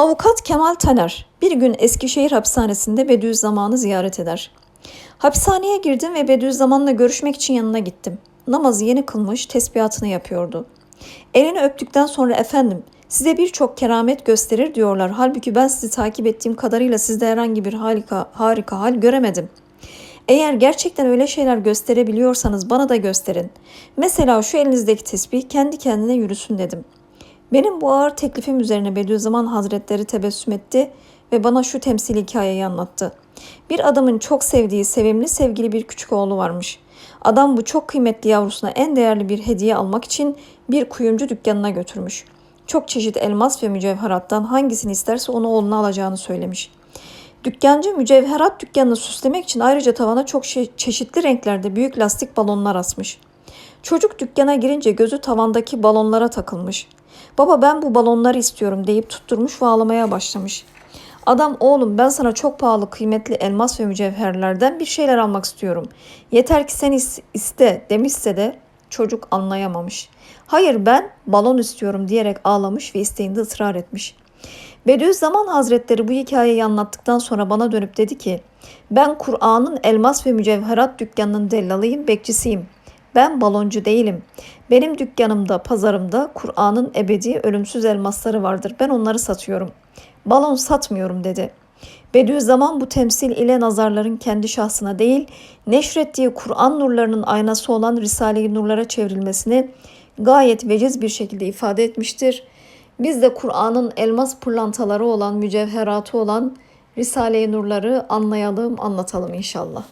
Avukat Kemal Taner bir gün Eskişehir hapishanesinde Bediüzzaman'ı ziyaret eder. Hapishaneye girdim ve Bediüzzaman'la görüşmek için yanına gittim. Namazı yeni kılmış, tesbihatını yapıyordu. Elini öptükten sonra efendim size birçok keramet gösterir diyorlar. Halbuki ben sizi takip ettiğim kadarıyla sizde herhangi bir harika, harika hal göremedim. Eğer gerçekten öyle şeyler gösterebiliyorsanız bana da gösterin. Mesela şu elinizdeki tesbih kendi kendine yürüsün dedim.'' Benim bu ağır teklifim üzerine Bediüzzaman Hazretleri tebessüm etti ve bana şu temsil hikayeyi anlattı. Bir adamın çok sevdiği, sevimli, sevgili bir küçük oğlu varmış. Adam bu çok kıymetli yavrusuna en değerli bir hediye almak için bir kuyumcu dükkanına götürmüş. Çok çeşit elmas ve mücevherattan hangisini isterse onu oğluna alacağını söylemiş. Dükkancı mücevherat dükkanını süslemek için ayrıca tavana çok çeşitli renklerde büyük lastik balonlar asmış. Çocuk dükkana girince gözü tavandaki balonlara takılmış. Baba ben bu balonları istiyorum deyip tutturmuş ve ağlamaya başlamış. Adam oğlum ben sana çok pahalı kıymetli elmas ve mücevherlerden bir şeyler almak istiyorum. Yeter ki sen is- iste demişse de çocuk anlayamamış. Hayır ben balon istiyorum diyerek ağlamış ve isteğinde ısrar etmiş. Bediüzzaman Hazretleri bu hikayeyi anlattıktan sonra bana dönüp dedi ki ben Kur'an'ın elmas ve mücevherat dükkanının dellalıyım, bekçisiyim. Ben baloncu değilim. Benim dükkanımda, pazarımda Kur'an'ın ebedi ölümsüz elmasları vardır. Ben onları satıyorum. Balon satmıyorum dedi. Bediüzzaman bu temsil ile nazarların kendi şahsına değil, neşrettiği Kur'an nurlarının aynası olan Risale-i Nurlara çevrilmesini gayet veciz bir şekilde ifade etmiştir. Biz de Kur'an'ın elmas pırlantaları olan, mücevheratı olan Risale-i Nurları anlayalım, anlatalım inşallah.